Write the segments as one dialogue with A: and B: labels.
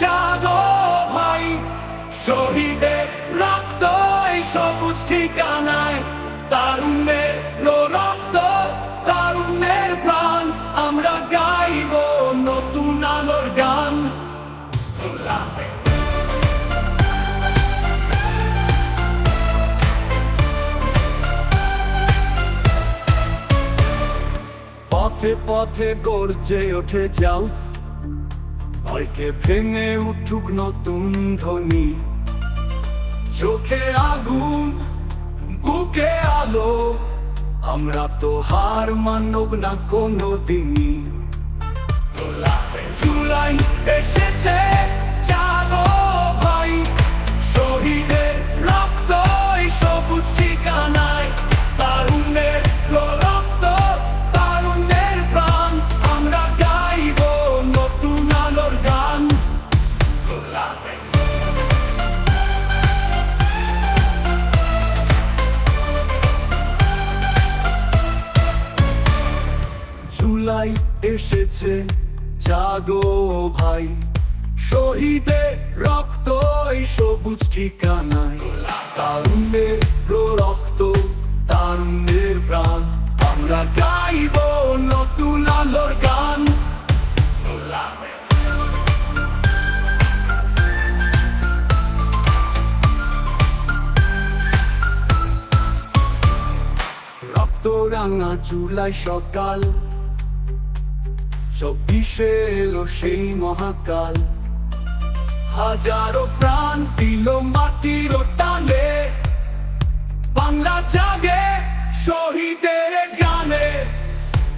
A: জাগো ভাই। শহীদের রক্ত এই সবুজ ঠিকানায়। তারুণ্যের রক্ত, তারুণ্যের প্রাণ। আমরা গাইব নতুন আলোর গান। পথে পথে গর্জে ওঠে যাও ভয়কে ভেঙে উঠুক নতুন ধ্বনি। চোখে আগুন, বুকে আলো, আমরা তো হার মানব না কোনো দিনই জুলাই এসেছে। জুলাই এসেছে জাগো ভাই। শহীদের রক্ত এই সবুজ ঠিকানায়। তারুণ্যের রক্ত তারুণ্যের প্রাণ। আমরা গাইব নতুন আলোর গান। রক্ত রাঙা জুলাই সকাল। চব্বিশে এলো সেই মহাকাল। হাজারো প্রাণ দিল মাটির টানে। বাংলা জাগে শহীদের গানে।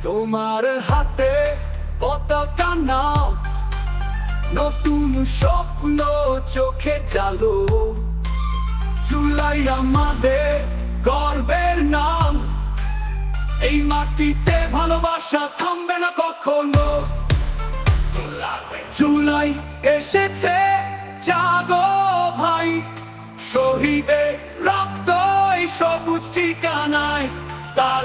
A: তোমার হাতে পতাকা নাও। নতুন স্বপ্ন চোখে জালো। জুলাই আমাদের গর্বের নাম এই মাটিতে ভালোবাসা থামবে না কখনো। জুলাই এসেছে জাগো ভাই। শহীদের রক্ত এই সবুজ ঠিকানায় তার